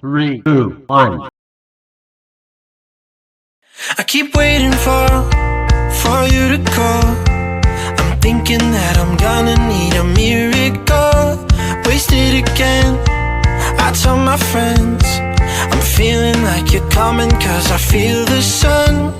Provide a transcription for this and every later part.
Three, two, one. I keep waiting for for you to call. I'm thinking that I'm gonna need a miracle. Wasted again. I tell my friends I'm feeling like you're coming cause I feel the sun.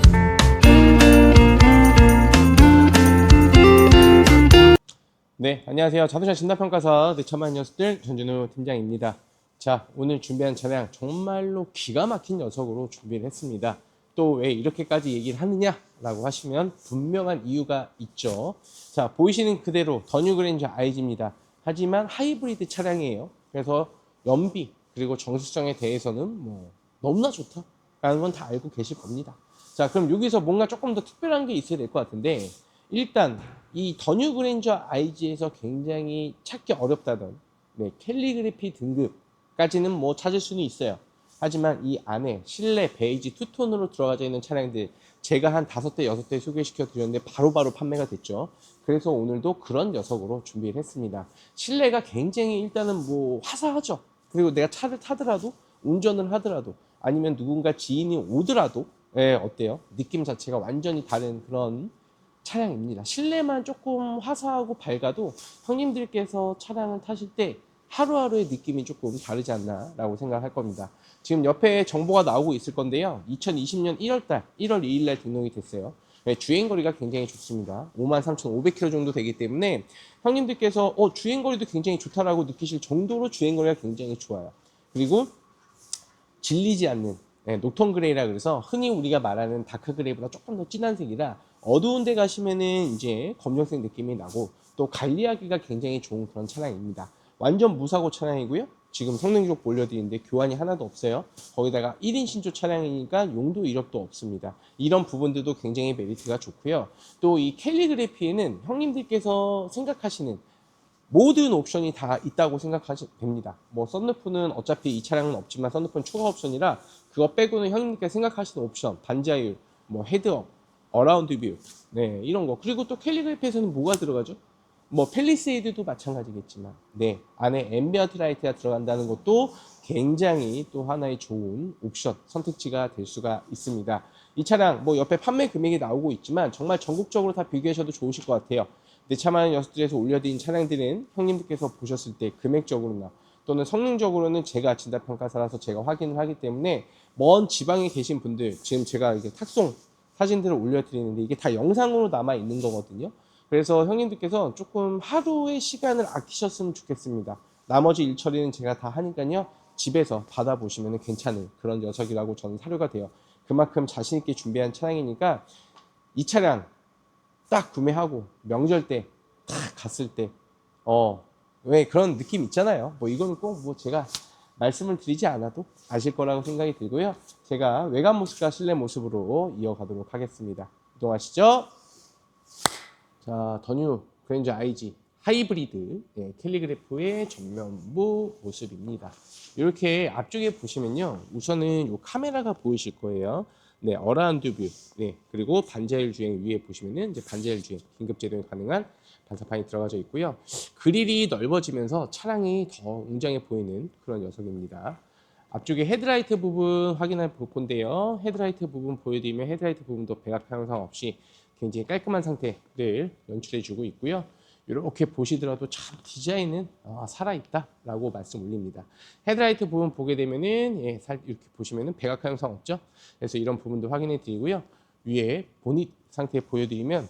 네, 안녕하세요. 자동차 진단평가사 대처만 녀석들 전준우 팀장입니다. 자, 오늘 준비한 차량 정말로 기가 막힌 녀석으로 준비를 했습니다. 또 왜 이렇게까지 얘기를 하느냐 라고 하시면 분명한 이유가 있죠. 자, 보이시는 그대로 더 뉴 그랜저 IG입니다. 하지만 하이브리드 차량이에요. 그래서 연비 그리고 정수성에 대해서는 뭐 너무나 좋다라는 건 다 알고 계실 겁니다. 자, 그럼 여기서 뭔가 조금 더 특별한 게 있어야 될 것 같은데 일단 이 더뉴 그랜저 IG에서 굉장히 찾기 어렵다던 네, 캘리그래피 등급 까지는 뭐 찾을 수는 있어요. 하지만 이 안에 실내 베이지 투톤으로 들어가져 있는 차량들 제가 한 다섯 대 여섯 대 소개시켜 드렸는데 바로바로 판매가 됐죠. 그래서 오늘도 그런 녀석으로 준비를 했습니다. 실내가 굉장히 일단은 뭐 화사하죠. 그리고 내가 차를 타더라도 운전을 하더라도 아니면 누군가 지인이 오더라도 예, 어때요? 느낌 자체가 완전히 다른 그런 차량입니다. 실내만 조금 화사하고 밝아도 형님들께서 차량을 타실 때 하루하루의 느낌이 조금 다르지 않나라고 생각할 겁니다. 지금 옆에 정보가 나오고 있을 건데요. 2020년 1월달, 1월 2일날 등록이 됐어요. 네, 주행거리가 굉장히 좋습니다. 53,500km 정도 되기 때문에 형님들께서 어, 주행거리도 굉장히 좋다라고 느끼실 정도로 주행거리가 굉장히 좋아요. 그리고 질리지 않는 네, 녹톤 그레이라 그래서 흔히 우리가 말하는 다크 그레이보다 조금 더 진한 색이라 어두운 데 가시면은 이제 검정색 느낌이 나고 또 관리하기가 굉장히 좋은 그런 차량입니다. 완전 무사고 차량이고요. 지금 성능 기록 올려드리는데 교환이 하나도 없어요. 거기다가 1인 신조 차량이니까 용도 이력도 없습니다. 이런 부분들도 굉장히 메리트가 좋고요. 또 이 캘리그래피에는 형님들께서 생각하시는 모든 옵션이 다 있다고 생각하시면 됩니다. 뭐 썬루프는 어차피 이 차량은 없지만 썬루프는 추가 옵션이라 그거 빼고는 형님께서 생각하시는 옵션, 반자율, 뭐 헤드업, 어라운드 뷰, 네 이런 거. 그리고 또 캘리그래피에서는 뭐가 들어가죠? 뭐 펠리세이드도 마찬가지겠지만, 네 안에 앰비언트 라이트가 들어간다는 것도 굉장히 또 하나의 좋은 옵션 선택지가 될 수가 있습니다. 이 차량 뭐 옆에 판매 금액이 나오고 있지만 정말 전국적으로 다 비교하셔도 좋으실 것 같아요. 내 차만 녀석들에서 올려드린 차량들은 형님들께서 보셨을 때 금액적으로나 또는 성능적으로는 제가 진단평가사라서 제가 확인을 하기 때문에 먼 지방에 계신 분들 지금 제가 이게 탁송 사진들을 올려드리는데 이게 다 영상으로 남아 있는 거거든요. 그래서 형님들께서 조금 하루의 시간을 아끼셨으면 좋겠습니다. 나머지 일 처리는 제가 다 하니까요. 집에서 받아보시면 괜찮은 그런 녀석이라고 저는 사료가 돼요. 그만큼 자신있게 준비한 차량이니까 이 차량 딱 구매하고 명절 때 딱 갔을 때 어 왜 그런 느낌 있잖아요. 뭐 이거는 꼭 뭐 제가 말씀을 드리지 않아도 아실 거라고 생각이 들고요. 제가 외관 모습과 실내 모습으로 이어가도록 하겠습니다. 이동하시죠. 자, 더뉴 그랜저 IG 하이브리드 예, 캘리그래프의 전면부 모습입니다. 이렇게 앞쪽에 보시면요. 우선은 이 카메라가 보이실 거예요. 네, 어라운드 뷰. 네, 그리고 반자율 주행 위에 보시면은 이제 반자율 주행 긴급 제동이 가능한 반사판이 들어가져 있고요. 그릴이 넓어지면서 차량이 더 웅장해 보이는 그런 녀석입니다. 앞쪽에 헤드라이트 부분 확인할 볼 건데요. 헤드라이트 부분 보여드리면 헤드라이트 부분도 백악 형상 없이 굉장히 깔끔한 상태를 연출해 주고 있고요. 이렇게 보시더라도 참 디자인은 아, 살아있다라고 말씀 올립니다. 헤드라이트 부분 보게 되면은 예, 살- 이렇게 보시면은 백악 형상 없죠. 그래서 이런 부분도 확인해 드리고요. 위에 보닛 상태 보여드리면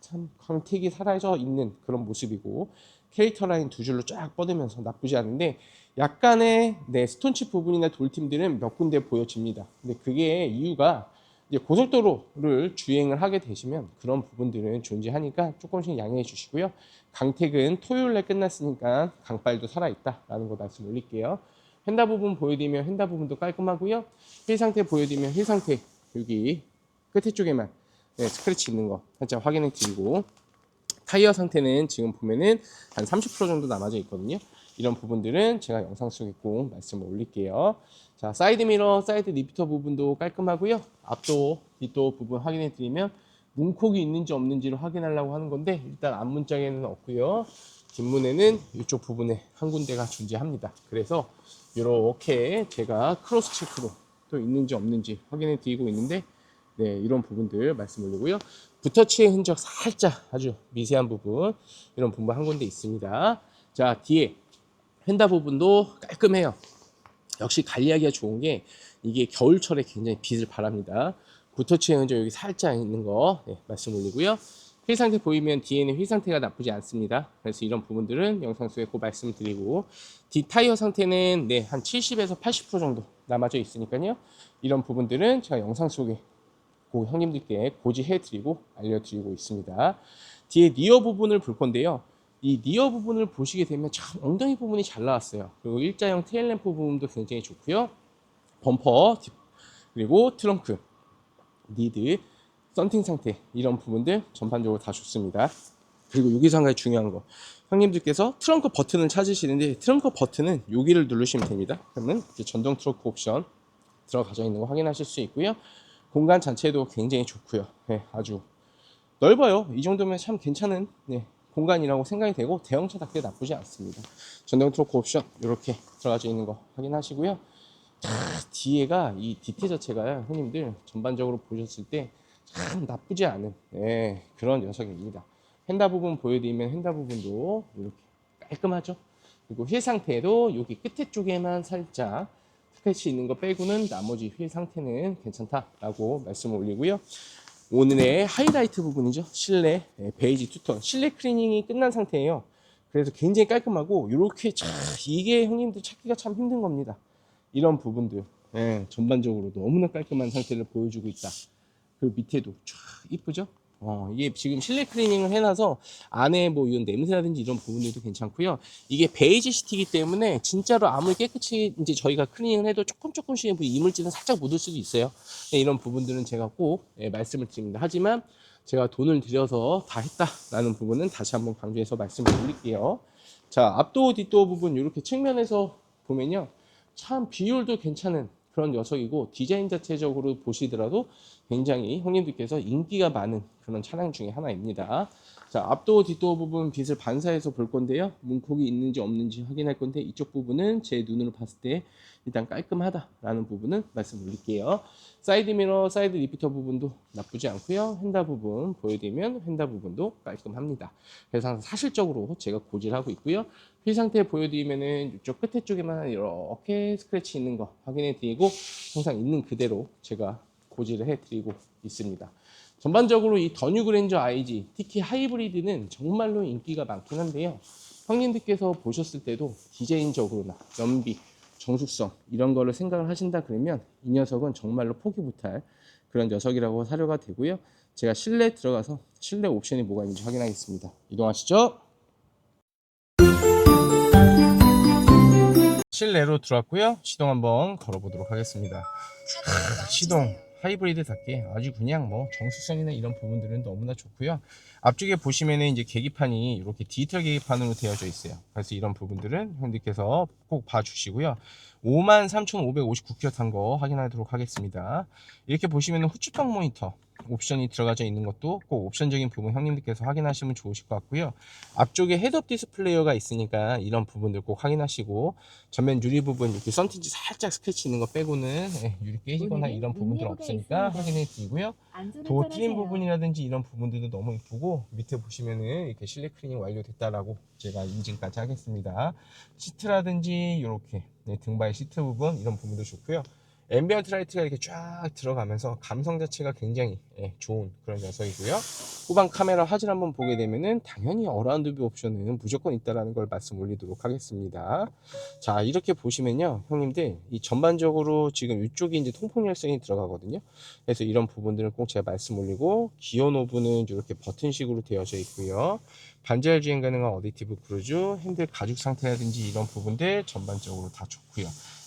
참 광택이 사라져 있는 그런 모습이고 캐릭터 라인 두 줄로 쫙 뻗으면서 나쁘지 않은데 약간의 네, 스톤칩 부분이나 돌팀들은 몇 군데 보여집니다. 근데 그게 이유가 고속도로를 주행을 하게 되시면 그런 부분들은 존재하니까 조금씩 양해해 주시고요. 강택은 토요일 날 끝났으니까 강빨도 살아있다라는 거 말씀 올릴게요. 휀다 부분 보여드리면 휀다 부분도 깔끔하고요. 휠 상태 보여드리면 휠 상태 여기 끝에 쪽에만 네, 스크래치 있는 거 살짝 확인해 드리고 타이어 상태는 지금 보면은 한 30% 정도 남아져 있거든요. 이런 부분들은 제가 영상 속에 꼭 말씀을 올릴게요. 자, 사이드 미러, 사이드 리피터 부분도 깔끔하고요. 앞도, 뒷도 부분 확인해 드리면 문콕이 있는지 없는지를 확인하려고 하는 건데 일단 앞문장에는 없고요. 뒷문에는 이쪽 부분에 한 군데가 존재합니다. 그래서 이렇게 제가 크로스 체크로 또 있는지 없는지 확인해 드리고 있는데 네, 이런 부분들 말씀 올리고요. 붓터치의 흔적 살짝 아주 미세한 부분 이런 부분 한 군데 있습니다. 자 뒤에 휀다 부분도 깔끔해요. 역시 관리하기가 좋은 게 이게 겨울철에 굉장히 빛을 바랍니다. 붓터치의 흔적 여기 살짝 있는 거 네, 말씀 올리고요. 휠 상태 보이면 뒤에는 휠 상태가 나쁘지 않습니다. 그래서 이런 부분들은 영상 속에 꼭 말씀드리고 뒷 타이어 상태는 네, 한 70에서 80% 정도 남아져 있으니까요. 이런 부분들은 제가 영상 속에 고 형님들께 고지해드리고 알려드리고 있습니다. 뒤에 니어 부분을 볼 건데요. 이 니어 부분을 보시게 되면 참 엉덩이 부분이 잘 나왔어요. 그리고 일자형 테일램프 부분도 굉장히 좋고요. 범퍼 뒷- 그리고 트렁크 니드 썬팅 상태 이런 부분들 전반적으로 다 좋습니다. 그리고 여기서 한 가지 중요한 거 형님들께서 트렁크 버튼을 찾으시는데 트렁크 버튼은 여기를 누르시면 됩니다. 그러면 이제 전동 트렁크 옵션 들어가져 있는 거 확인하실 수 있고요. 공간 자체도 굉장히 좋고요. 네, 아주 넓어요. 이 정도면 참 괜찮은 네, 공간이라고 생각이 되고 대형차답게 나쁘지 않습니다. 전동 트렁크 옵션 이렇게 들어가져 있는 거 확인하시고요. 자, 뒤에가 이 디테일 자체가 형님들 전반적으로 보셨을 때 참 나쁘지 않은 네, 그런 녀석입니다. 휀다 부분 보여드리면 휀다 부분도 이렇게 깔끔하죠. 그리고 휠 상태도 여기 끝에 쪽에만 살짝 스크래치 있는 거 빼고는 나머지 휠 상태는 괜찮다라고 말씀을 올리고요. 오늘의 하이라이트 부분이죠. 실내 네, 베이지 투톤 실내 클리닝이 끝난 상태예요. 그래서 굉장히 깔끔하고 이렇게 참 이게 형님들 찾기가 참 힘든 겁니다. 이런 부분들 예, 전반적으로 너무나 깔끔한 상태를 보여주고 있다. 그 밑에도 쫙 이쁘죠? 어, 이게 지금 실내 클리닝을 해놔서 안에 뭐 이런 냄새라든지 이런 부분들도 괜찮고요. 이게 베이지 시트이기 때문에 진짜로 아무리 깨끗이 이제 저희가 클리닝을 해도 조금 조금씩 뭐 이물질은 살짝 묻을 수도 있어요. 네, 이런 부분들은 제가 꼭 예, 말씀을 드립니다. 하지만 제가 돈을 들여서 다 했다라는 부분은 다시 한번 강조해서 말씀을 드릴게요. 자, 앞도 뒷도 부분 이렇게 측면에서 보면요. 참 비율도 괜찮은 그런 녀석이고 디자인 자체적으로 보시더라도 굉장히 형님들께서 인기가 많은 그런 차량 중에 하나입니다. 자, 앞도 뒷도 부분 빛을 반사해서 볼 건데요. 문콕이 있는지 없는지 확인할 건데 이쪽 부분은 제 눈으로 봤을 때 일단 깔끔하다라는 부분은 말씀 드릴게요. 사이드 미러, 사이드 리피터 부분도 나쁘지 않고요. 휀다 부분 보여드리면 휀다 부분도 깔끔합니다. 그래서 사실적으로 제가 고지하고 있고요. 휠 상태 보여드리면은 이쪽 끝에 쪽에만 이렇게 스크래치 있는 거 확인해 드리고 항상 있는 그대로 제가 고지를 해 드리고 있습니다. 전반적으로 이 더뉴 그랜저 IG, 특히 하이브리드는 정말로 인기가 많긴 한데요. 형님들께서 보셨을 때도 디자인적으로나 연비, 정숙성 이런 거를 생각을 하신다 그러면 이 녀석은 정말로 포기 못할 그런 녀석이라고 사료가 되고요. 제가 실내 들어가서 실내 옵션이 뭐가 있는지 확인하겠습니다. 이동하시죠. 실내로 들어왔고요. 시동 한번 걸어보도록 하겠습니다. 하, 시동 하이브리드답게 아주 그냥 뭐 정수성이나 이런 부분들은 너무나 좋고요. 앞쪽에 보시면은 이제 계기판이 이렇게 디지털 계기판으로 되어져 있어요. 그래서 이런 부분들은 형님께서 꼭 봐주시고요. 53,559km 탄 거 확인하도록 하겠습니다. 이렇게 보시면은 후측방 모니터 옵션이 들어가져 있는 것도 꼭 옵션적인 부분 형님들께서 확인하시면 좋으실 것 같고요. 앞쪽에 헤드업 디스플레이어가 있으니까 이런 부분들 꼭 확인하시고 전면 유리 부분 이렇게 썬틴지 살짝 스크래치 있는 거 빼고는 예, 유리 깨지거나 이런 부분들 없으니까 확인해 드리고요. 도 트림 부분이라든지 이런 부분들도 너무 이쁘고 밑에 보시면은 이렇게 실내 클리닝 완료됐다라고 제가 인증까지 하겠습니다. 시트라든지 이렇게 네, 등바의 시트 부분 이런 부분도 좋고요. 앰비언트 라이트가 이렇게 쫙 들어가면서 감성 자체가 굉장히 예, 좋은 그런 녀석이고요. 후방 카메라 화질 한번 보게 되면은 당연히 어라운드 뷰 옵션은 무조건 있다라는 걸 말씀 올리도록 하겠습니다. 자 이렇게 보시면요 형님들 이 전반적으로 지금 이쪽이 이제 통풍 열선이 들어가거든요. 그래서 이런 부분들은 꼭 제가 말씀 올리고 기어 노브는 이렇게 버튼식으로 되어져 있고요. 반절 주행 가능한 어댑티브 크루즈, 핸들 가죽 상태라든지 이런 부분들 전반적으로 다 좋고요.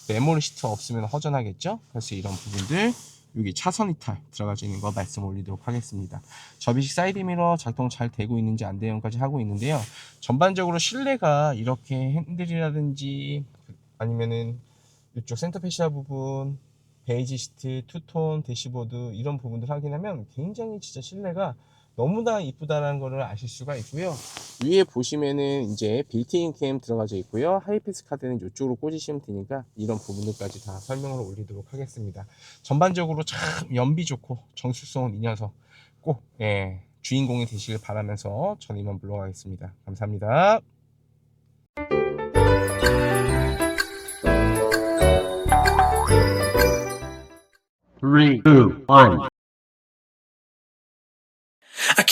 메모리 시트 없으면 허전하겠죠? 그래서 이런 부분들 여기 차선 이탈 들어가져 있는 거 말씀 올리도록 하겠습니다. 접이식 사이드 미러 작동 잘 되고 있는지 안 되는지까지 하고 있는데요. 전반적으로 실내가 이렇게 핸들이라든지 아니면은 이쪽 센터 페시아 부분 베이지 시트, 투톤, 대시보드 이런 부분들 확인하면 굉장히 진짜 실내가 너무나 이쁘다는 것을 아실 수가 있고요. 위에 보시면은 이제 빌트인 캠 들어가져 있고요. 하이패스 카드는 이쪽으로 꽂으시면 되니까 이런 부분들까지 다 설명을 올리도록 하겠습니다. 전반적으로 참 연비 좋고 정수성 이 녀석 꼭 예, 주인공이 되시길 바라면서 전 이만 물러가겠습니다. 감사합니다. Three, two, one.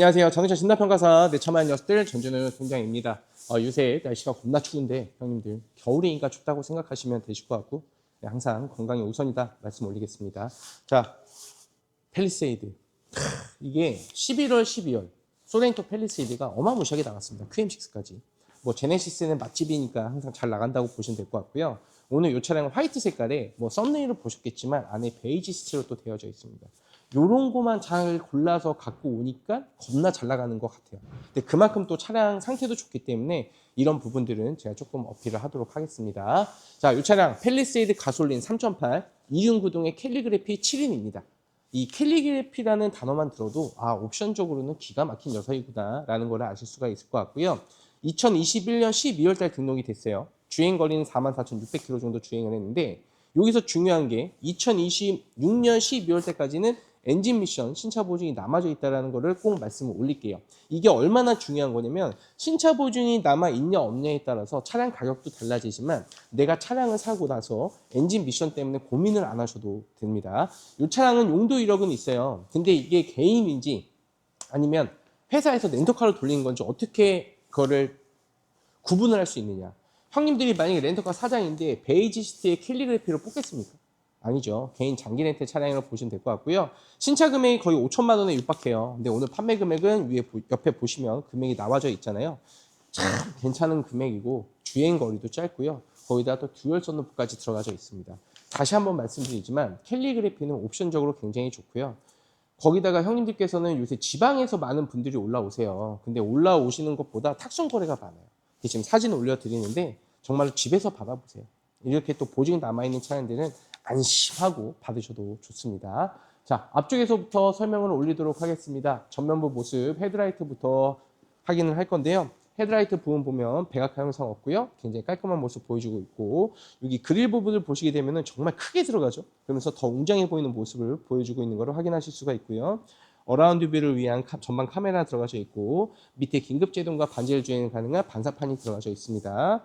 안녕하세요. 자동차 신나평가사 내 처만 녀석들 전준우 팀장입니다. 어, 요새 날씨가 겁나 추운데 형님들 겨울이니까 춥다고 생각하시면 되실 것 같고 네, 항상 건강이 우선이다 말씀 올리겠습니다. 자, 펠리세이드 크, 이게 11월, 12월 소렌토 펠리세이드가 어마무시하게 나갔습니다. QM6까지. 뭐 제네시스는 맛집이니까 항상 잘 나간다고 보시면 될 것 같고요. 오늘 이 차량은 화이트 색깔에 뭐 썸네일을 보셨겠지만 안에 베이지 스티로 또 되어져 있습니다. 요런 거만 잘 골라서 갖고 오니까 겁나 잘 나가는 것 같아요. 근데 그만큼 또 차량 상태도 좋기 때문에 이런 부분들은 제가 조금 어필을 하도록 하겠습니다. 자, 이 차량 펠리세이드 가솔린 3.8 이륜구동의 캘리그래피 7인입니다. 이 캘리그래피라는 단어만 들어도 아 옵션적으로는 기가 막힌 녀석이구나라는 걸 아실 수가 있을 것 같고요. 2021년 12월 달 등록이 됐어요. 주행 거리는 44,600km 정도 주행을 했는데 여기서 중요한 게 2026년 12월 때까지는 엔진 미션 신차 보증이 남아져 있다는 것을 꼭 말씀을 올릴게요. 이게 얼마나 중요한 거냐면 신차 보증이 남아 있냐 없냐에 따라서 차량 가격도 달라지지만 내가 차량을 사고 나서 엔진 미션 때문에 고민을 안 하셔도 됩니다. 이 차량은 용도 이력은 있어요. 근데 이게 개인인지 아니면 회사에서 렌터카를 돌리는 건지 어떻게 그거를 구분을 할 수 있느냐. 형님들이 만약에 렌터카 사장인데 베이지 시트에 캘리그래피를 뽑겠습니까? 아니죠. 개인 장기 렌트 차량으로 보시면 될 것 같고요. 신차 금액이 거의 5천만 원에 육박해요. 근데 오늘 판매 금액은 위에 보- 옆에 보시면 금액이 나와져 있잖아요. 참 괜찮은 금액이고 주행 거리도 짧고요. 거기다 또 듀얼 선루프까지 들어가져 있습니다. 다시 한번 말씀드리지만 캘리그래피는 옵션적으로 굉장히 좋고요. 거기다가 형님들께서는 요새 지방에서 많은 분들이 올라오세요. 근데 올라오시는 것보다 탁송 거래가 많아요. 지금 사진 올려드리는데 정말로 집에서 받아보세요. 이렇게 또 보증 남아있는 차량들은 안심하고 받으셔도 좋습니다. 자, 앞쪽에서부터 설명을 올리도록 하겠습니다. 전면부 모습, 헤드라이트부터 확인을 할 건데요. 헤드라이트 부분 보면 백악화 형상 없고요. 굉장히 깔끔한 모습 보여주고 있고 여기 그릴 부분을 보시게 되면 정말 크게 들어가죠. 그러면서 더 웅장해 보이는 모습을 보여주고 있는 것을 확인하실 수가 있고요. 어라운드 뷰를 위한 카- 전방 카메라 들어가져 있고 밑에 긴급 제동과 반절 주행 가능한 반사판이 들어가져 있습니다.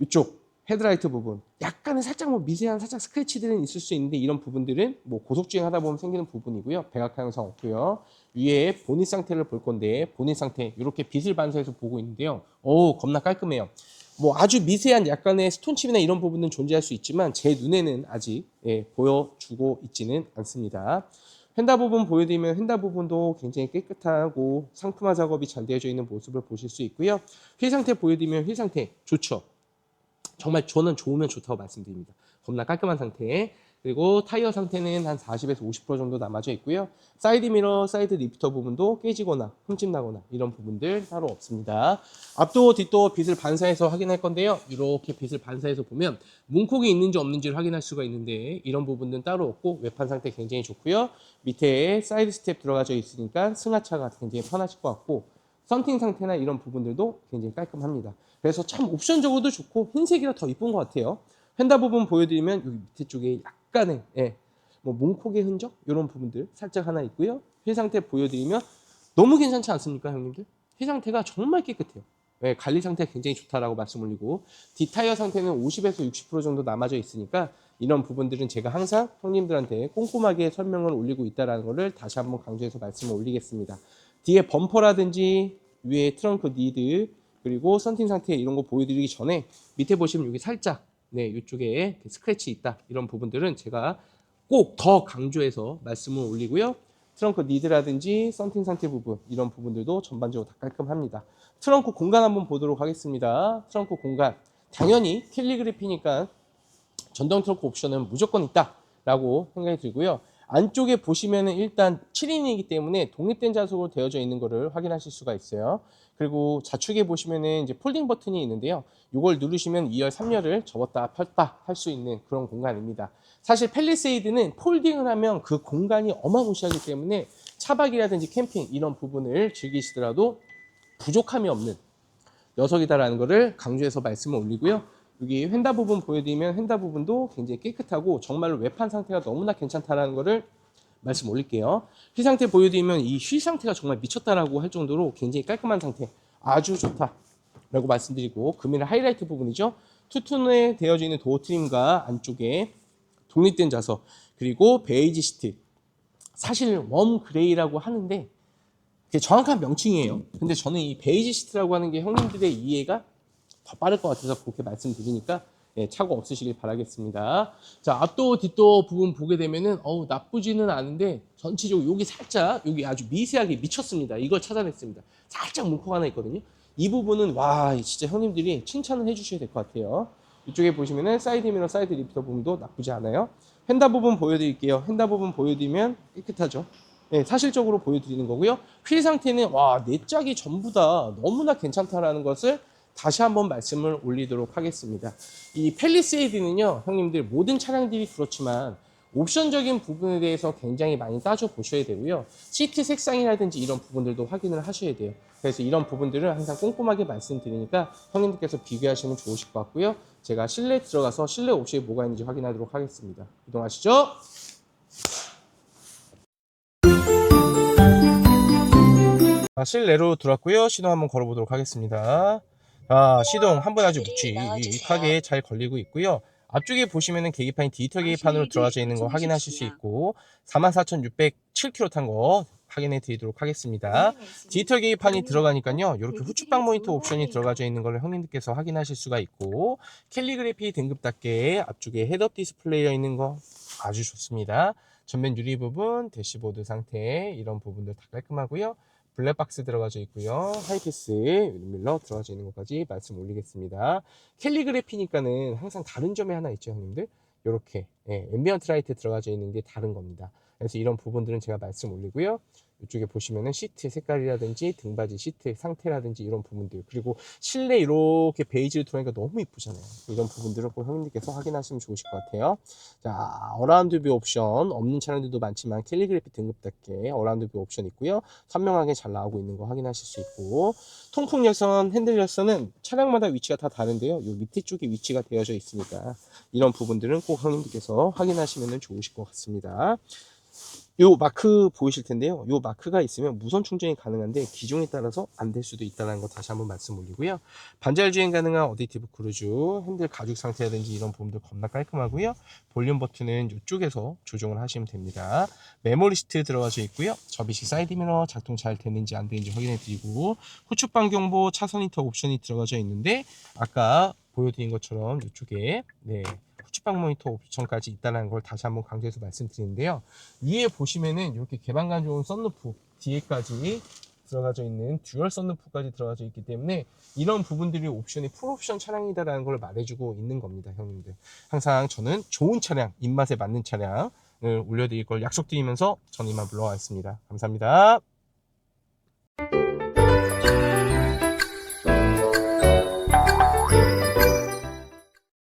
이쪽 헤드라이트 부분 약간은 살짝 뭐 미세한 살짝 스크래치들은 있을 수 있는데 이런 부분들은 뭐 고속 주행 하다 보면 생기는 부분이고요. 백악화 형상 없고요. 위에 보닛 상태를 볼 건데 보닛 상태 이렇게 빛을 반사해서 보고 있는데요. 오 겁나 깔끔해요. 뭐 아주 미세한 약간의 스톤칩이나 이런 부분은 존재할 수 있지만 제 눈에는 아직 예, 보여주고 있지는 않습니다. 휀다 부분 보여드리면 휀다 부분도 굉장히 깨끗하고 상품화 작업이 잘 되어져 있는 모습을 보실 수 있고요. 휠 상태 보여드리면 휠 상태 좋죠. 정말 저는 좋으면 좋다고 말씀드립니다. 겁나 깔끔한 상태. 그리고 타이어 상태는 한 40에서 50% 정도 남아져 있고요. 사이드 미러, 사이드 리프터 부분도 깨지거나 흠집 나거나 이런 부분들 따로 없습니다. 앞도 뒷도 빛을 반사해서 확인할 건데요. 이렇게 빛을 반사해서 보면 문콕이 있는지 없는지를 확인할 수가 있는데 이런 부분은 따로 없고 외판 상태 굉장히 좋고요. 밑에 사이드 스텝 들어가져 있으니까 승하차가 굉장히 편하실 것 같고 썬팅 상태나 이런 부분들도 굉장히 깔끔합니다. 그래서 참 옵션적으로도 좋고 흰색이라 더 이쁜 것 같아요. 휀다 부분 보여드리면 여기 밑에 쪽에 약 간의 예, 뭐 몽콕의 흔적 이런 부분들 살짝 하나 있고요. 휠 상태 보여드리면 너무 괜찮지 않습니까, 형님들? 휠 상태가 정말 깨끗해요. 예, 관리 상태가 굉장히 좋다라고 말씀 올리고 뒷타이어 상태는 50에서 60% 정도 남아져 있으니까 이런 부분들은 제가 항상 형님들한테 꼼꼼하게 설명을 올리고 있다라는 것을 다시 한번 강조해서 말씀을 올리겠습니다. 뒤에 범퍼라든지 위에 트렁크 니드 그리고 썬팅 상태 이런 거 보여드리기 전에 밑에 보시면 여기 살짝 네 이쪽에 스크래치 있다 이런 부분들은 제가 꼭 더 강조해서 말씀을 올리고요. 트렁크 니드라든지 썬팅 상태 부분 이런 부분들도 전반적으로 다 깔끔합니다. 트렁크 공간 한번 보도록 하겠습니다. 트렁크 공간 당연히 캘리그래피니까 전동 트렁크 옵션은 무조건 있다 라고 생각이 들고요. 안쪽에 보시면은 일단 7인이기 때문에 독립된 좌석으로 되어져 있는 것을 확인하실 수가 있어요. 그리고 좌측에 보시면은 이제 폴딩 버튼이 있는데요. 이걸 누르시면 2열, 3열을 접었다 폈다 할 수 있는 그런 공간입니다. 사실 펠리세이드는 폴딩을 하면 그 공간이 어마무시하기 때문에 차박이라든지 캠핑 이런 부분을 즐기시더라도 부족함이 없는 녀석이다라는 것을 강조해서 말씀을 올리고요. 여기 휀다 부분 보여드리면 휀다 부분도 굉장히 깨끗하고 정말로 외판 상태가 너무나 괜찮다라는 것을 말씀 올릴게요. 휘 상태 보여드리면 이 휘 상태가 정말 미쳤다라고 할 정도로 굉장히 깔끔한 상태 아주 좋다라고 말씀드리고 금일 하이라이트 부분이죠. 투톤에 되어져 있는 도어 트림과 안쪽에 독립된 좌석 그리고 베이지 시트 사실 웜 그레이라고 하는데 정확한 명칭이에요. 근데 저는 이 베이지 시트라고 하는 게 형님들의 이해가 더 빠를 것 같아서 그렇게 말씀드리니까 예, 착오 없으시길 바라겠습니다. 자, 앞도 뒷도 부분 보게 되면은 어우 나쁘지는 않은데 전체적으로 여기 살짝 여기 아주 미세하게 미쳤습니다. 이걸 찾아냈습니다. 살짝 문콕 하나 있거든요. 이 부분은 와 진짜 형님들이 칭찬을 해주셔야 될 것 같아요. 이쪽에 보시면은 사이드 미러, 사이드 리프터 부분도 나쁘지 않아요. 휀다 부분 보여드릴게요. 휀다 부분 보여드리면 깨끗하죠. 네, 사실적으로 보여드리는 거고요. 휠 상태는 와, 네 짝이 전부 다 너무나 괜찮다라는 것을 다시 한번 말씀을 올리도록 하겠습니다. 이 펠리세이드는요, 형님들 모든 차량들이 그렇지만 옵션적인 부분에 대해서 굉장히 많이 따져 보셔야 되고요. 시트 색상이라든지 이런 부분들도 확인을 하셔야 돼요. 그래서 이런 부분들을 항상 꼼꼼하게 말씀드리니까 형님들께서 비교하시면 좋으실 것 같고요. 제가 실내 들어가서 실내 옵션이 뭐가 있는지 확인하도록 하겠습니다. 이동하시죠. 자, 실내로 들어왔고요. 시동 한번 걸어보도록 하겠습니다. 자, 시동 한 번 아주 묵직하게 잘 걸리고 있고요. 앞쪽에 보시면은 계기판이 디지털 계기판으로 들어가져 있는 거 확인하실 수 있고 44,607km 탄 거 확인해 드리도록 하겠습니다. 디지털 계기판이 들어가니까요. 이렇게 후측방 모니터 옵션이 들어가져 있는 걸 형님들께서 확인하실 수가 있고 캘리그래피 등급답게 앞쪽에 헤드업 디스플레이어 있는 거 아주 좋습니다. 전면 유리 부분, 대시보드 상태 이런 부분들 다 깔끔하고요. 블랙박스 들어가져 있고요. 하이피스 밀러 들어가져 있는 것까지 말씀 올리겠습니다. 캘리그래피니까는 항상 다른 점이 하나 있죠, 형님들. 이렇게 예, 앰비언트 라이트 들어가져 있는 게 다른 겁니다. 그래서 이런 부분들은 제가 말씀 올리고요. 이쪽에 보시면은 시트 색깔이라든지 등받이 시트 상태라든지 이런 부분들 그리고 실내 이렇게 베이지를 들어가니까 너무 이쁘잖아요. 이런 부분들을 꼭 형님들께서 확인하시면 좋으실 것 같아요. 자, 어라운드 뷰 옵션 없는 차량들도 많지만 캘리그래피 등급답게 어라운드 뷰 옵션 있고요. 선명하게 잘 나오고 있는 거 확인하실 수 있고 통풍 열선, 핸들 열선은 차량마다 위치가 다 다른데요. 요 밑에 쪽에 위치가 되어져 있으니까 이런 부분들은 꼭 형님들께서 확인하시면 좋으실 것 같습니다. 요 마크 보이실 텐데요. 요 마크가 있으면 무선 충전이 가능한데 기종에 따라서 안 될 수도 있다는 거 다시 한번 말씀 올리고요. 반자율 주행 가능한 어댑티브 크루즈, 핸들 가죽 상태라든지 이런 부분들 겁나 깔끔하고요. 볼륨 버튼은 이쪽에서 조정을 하시면 됩니다. 메모리 시트 들어가져 있고요. 접이식 사이드 미러 작동 잘 되는지 안 되는지 확인해 드리고 후측방 경보 차선 히터 옵션이 들어가져 있는데 아까 보여드린 것처럼 이쪽에 네. 후측방 모니터 옵션까지 있다는 걸 다시 한번 강조해서 말씀드리는데요. 위에 보시면은 이렇게 개방감 좋은 썬루프 뒤에까지 들어가져 있는 듀얼 썬루프까지 들어가져 있기 때문에 이런 부분들이 옵션이 풀옵션 차량이다라는 걸 말해주고 있는 겁니다, 형님들. 항상 저는 좋은 차량, 입맛에 맞는 차량을 올려드릴 걸 약속드리면서 저는 이만 물러가겠습니다. 감사합니다.